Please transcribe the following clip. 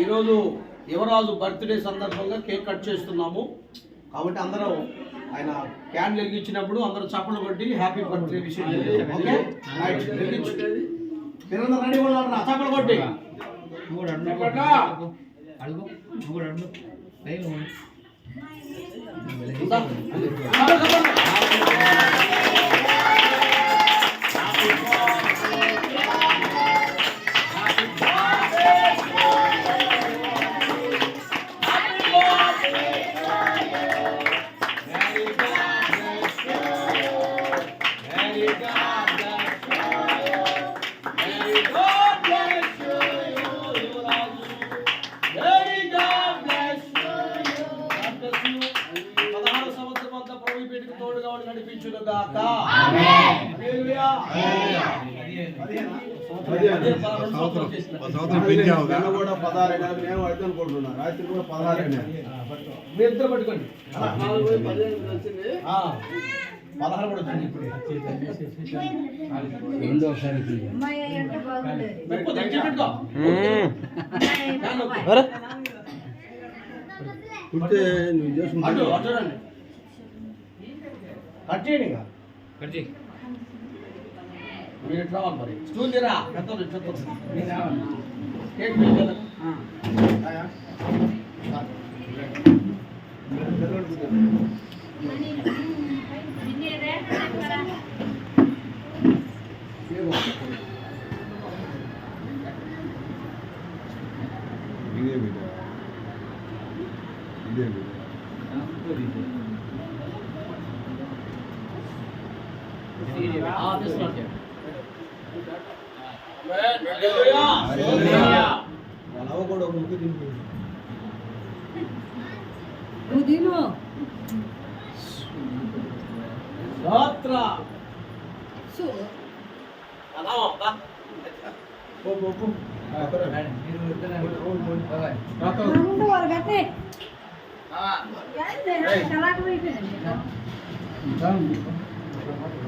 ఈరోజు యువరాజు బర్త్డే సందర్భంగా కేక్ కట్ చేస్తున్నాము. కాబట్టి అందరం ఆయన క్యాండిల్ వెలిగించినప్పుడు అందరూ చప్పలు కొట్టి హ్యాపీ బర్త్డే విషయం ఓకే? రెడీ ఉన్నారా? చప్పలు కొట్టి. అడుగు. నడిపించును గాక కూడా పదహారు నేను అయితే అనుకుంటున్నా రాత్రి కూడా పదహారు మీ ఇద్దరు పట్టుకోండి కూడా వచ్చింది రెండోసారి అంటే నువ్వు చేసుకుంటా కట్ చేయండి ఇక. కట్ చేయి. మీరు ఇటు రావాలి మరి స్టూల్ తీరా పెద్దలు చెప్తారు కేక్ మీకు కదా. ఇదే బిడ్డ ఇదే బిడ్డ కూడా ఒక తింటుంది నువ్వు తిను స్తోత్ర. కట్టే